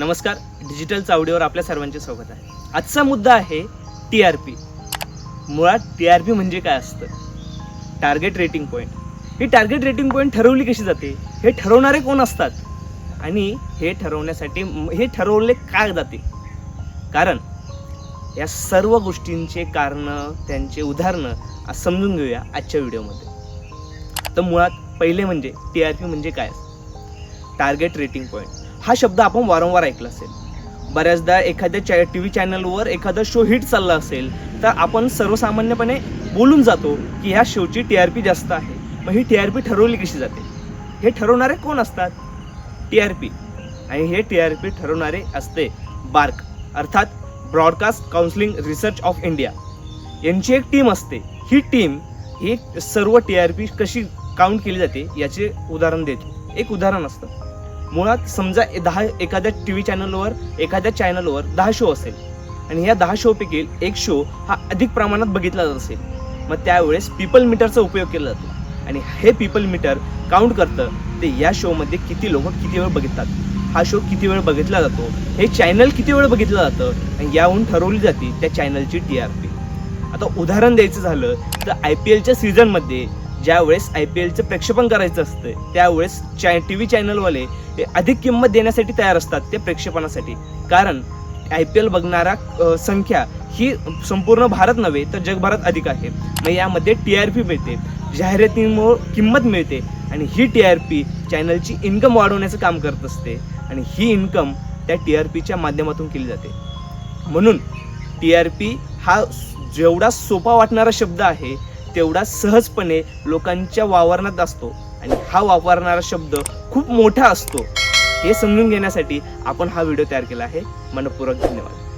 नमस्कार डिजिटल चावडीवर आपल्या सर्वांचे स्वागत आहे. आजचा मुद्दा आहे टी आर पी मुळात टी आर पी म्हणजे काय असतं? टार्गेट रेटिंग पॉईंट ही टार्गेट रेटिंग पॉईंट ठरवली कशी जाते? हे ठरवणारे कोण असतात? आणि हे ठरवण्यासाठी हे ठरवले का जाते? कारण या सर्व गोष्टींचे कारणं त्यांचे उदाहरणं समजून घेऊया आजच्या व्हिडिओमध्ये. तर मुळात पहिले म्हणजे टी आर पी म्हणजे काय? टार्गेट रेटिंग पॉईंट हा शब्द आपण वारंवार ऐकला असेल. बऱ्याचदा एखाद्या चॅ टी व्ही चॅनलवर एखादा शो हिट चालला असेल तर आपण सर्वसामान्यपणे बोलून जातो की ह्या शोची टी आर पी जास्त आहे. मग ही टी आर पी ठरवली कशी जाते? हे ठरवणारे कोण असतात? टी आर पी आणि हे टी आर पी ठरवणारे असते बार्क अर्थात broadcast counselling research of India यांची एक टीम असते. ही टीम ही सर्व टी आर पी कशी काउंट केली जाते याचे उदाहरण देतो. एक उदाहरण असतं. मुळात समजा ए- दहा एखाद्या टी व्ही चॅनलवर एखाद्या चॅनलवर दहा शो असेल. आणि या दहा शोपैकी एक शो हा अधिक प्रमाणात बघितला जात असेल. मग त्यावेळेस पीपल मीटरचा उपयोग केला जातो. आणि हे पीपल मीटर काउंट करतं ते या शोमध्ये किती लोक किती वेळ बघिततात. हा शो किती वेळ बघितला जातो हे चॅनल किती वेळ बघितलं जातं आणि याहून ठरवली जाते त्या चॅनलची टी आर पी आता उदाहरण द्यायचं झालं तर आय पी एलच्या सीझनमध्ये ज्यावेळेस आय पी एलचं प्रक्षेपण करायचं असतं त्यावेळेस चॅ टी व्ही चॅनलवाले हे अधिक किंमत देण्यासाठी तयार असतात ते प्रेक्षेपणासाठी. कारण आय पी एल बघणारा संख्या ही संपूर्ण भारत नव्हे तर जगभरात अधिक आहे. मग यामध्ये टी आर पी मिळते जाहिरातीमुळं किंमत मिळते आणि ही टी आर पी चॅनलची इन्कम वाढवण्याचं काम करत असते आणि ही इन्कम त्या टी आर पीच्या माध्यमातून केली जाते. म्हणून टी आर पी हा जेवढा सोपा वाटणारा शब्द आहे तेवढा सहजपणे लोकांच्या वावरणात असतो आणि हा वापरणारा शब्द खूप मोठा असतो. हे समजून घेण्यासाठी आपण हा व्हिडिओ तयार केला आहे. मनपूर्वक धन्यवाद.